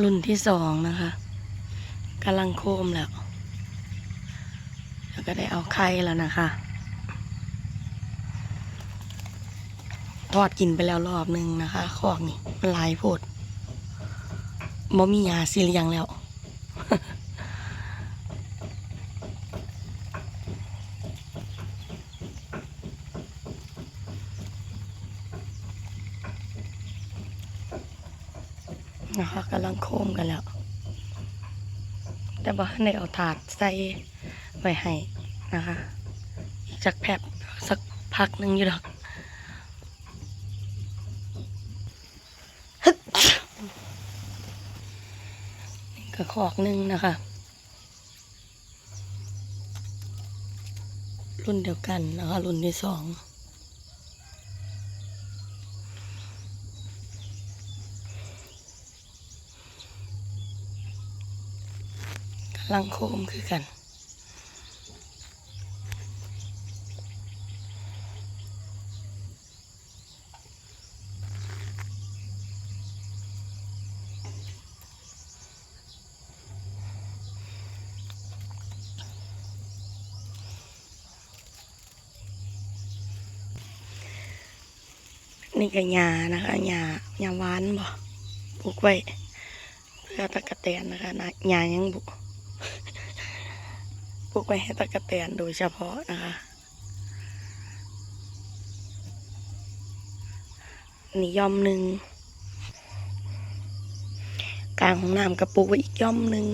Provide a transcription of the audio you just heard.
รุ่นที่สองนะคะกำลังโคมแล้ว แล้วก็ได้เอาไข่แล้วนะคะทอดกินไปแล้วรอบหนึ่งนะคะขอกนี่มันหลายโพดบ่มียาสิเลียงแล้ว นะคะกำลังโค้มกันแล้ว แต่ว่าในเอาถาดใส่ไว้ให้นะคะจักแผบสักพักหนึ่งอยู่ดอกนี่ก็ขอกหนึ่งนะคะ รุ่นเดียวกันนะคะ รุ่นที่สอง ลังโคมคือกัน นี่ก็หญ้านะคะหญ้าหญ้าหวานบ่ปลูกไว้เพื่อตะกะแตนนะคะนะหญ้ายังบุ ปลูกไว้ให้ตะกะแตนโดยเฉพาะนะคะ นี่ย่อมหนึ่งกลางของน้ำกระปุกไว้อีกย่อมหนึ่ง